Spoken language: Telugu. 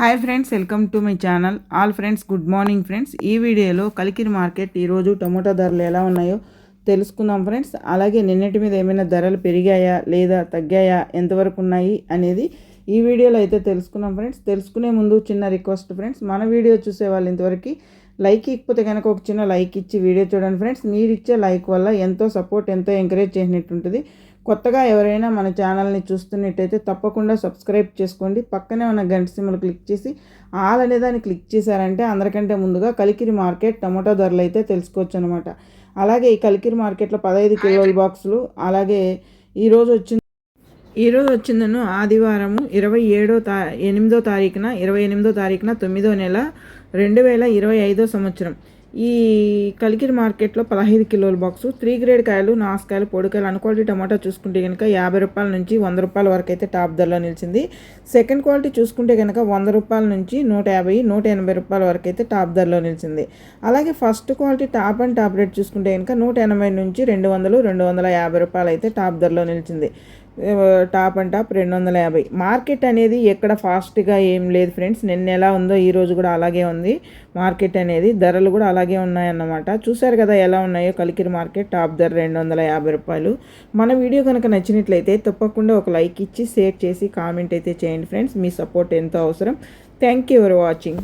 Hi friends welcome to my channel all friends good morning friends ఈ వీడియోలో కలికిరి మార్కెట్ ఈరోజు టమోటా ధరలు ఎలా ఉన్నాయో తెలుసుకుందాం ఫ్రెండ్స్ అలాగే నిన్నటి మీద ఏమైనా ధరలు పెరిగాయా లేదా తగ్గాయా? ఎంతవరకు ఉన్నాయి అనేది ఈ వీడియోలో అయితే తెలుసుకున్నాం ఫ్రెండ్స్ తెలుసుకునే ముందు చిన్న రిక్వెస్ట్ ఫ్రెండ్స్ మన వీడియో చూసే వాళ్ళు ఇంతవరకు లైక్ ఇకపోతే కనుక ఒక చిన్న లైక్ ఇచ్చి వీడియో చూడండి ఫ్రెండ్స్. మీరు ఇచ్చే లైక్ వల్ల ఎంతో సపోర్ట్ ఎంతో ఎంకరేజ్ చేసినట్టు ఉంటుంది కొత్తగా ఎవరైనా మన ఛానల్ని చూస్తున్నట్టయితే తప్పకుండా సబ్స్క్రైబ్ చేసుకోండి. పక్కనే ఉన్న గంట సిమ్మలు క్లిక్ చేసి ఆల్ అనే దాన్ని క్లిక్ చేశారంటే అందరికంటే ముందుగా కలికిరి మార్కెట్ టమాటో ధరలు అయితే తెలుసుకోవచ్చు అనమాట అలాగే ఈ కలికిరి మార్కెట్లో పదహైదు కిలోల బాక్సులు అలాగే ఈరోజు వచ్చింది ఈరోజు వచ్చిందను ఆదివారము ఇరవై ఏడో తా ఎనిమిదో తారీఖున ఇరవై ఎనిమిదో తారీఖున తొమ్మిదో నెల రెండు వేల ఇరవై ఐదో సంవత్సరం. ఈ కలికిరి మార్కెట్లో పదహైదు కిలోల బాక్సు త్రీ గ్రేడ్ కాయలు నాసుకాయలు పొడికాయలు అన్క్వాలిటీ టమాటా చూసుకుంటే కనుక యాభై రూపాయల నుంచి వంద రూపాయల వరకు అయితే టాప్ ధరలో నిలిచింది. సెకండ్ క్వాలిటీ చూసుకుంటే కనుక వంద రూపాయల నుంచి నూట యాభై నూట ఎనభై రూపాయల వరకు అయితే టాప్ ధరలో నిలిచింది. అలాగే first quality top and top rate చూసుకుంటే కనుక నూట ఎనభై నుంచి రెండు వందలు రెండు వందల యాభై రూపాయలు అయితే టాప్ ధరలో నిలిచింది. టాప్ అండ్ టాప్ రెండు వందల యాభై. మార్కెట్ అనేది ఎక్కడ ఫాస్ట్గా ఏం లేదు ఫ్రెండ్స్. నిన్న ఎలా ఉందో ఈరోజు కూడా అలాగే ఉంది. మార్కెట్ అనేది ధరలు కూడా అలాగే ఉన్నాయన్నమాట. చూసారు కదా ఎలా ఉన్నాయో కలికిరి మార్కెట్ టాప్ ధర రెండు వందల యాభై రూపాయలు. మన వీడియో కనుక నచ్చినట్లయితే తప్పకుండా ఒక లైక్ ఇచ్చి షేర్ చేసి కామెంట్ అయితే చేయండి ఫ్రెండ్స్. మీ సపోర్ట్ ఎంతో అవసరం. Thank you for watching.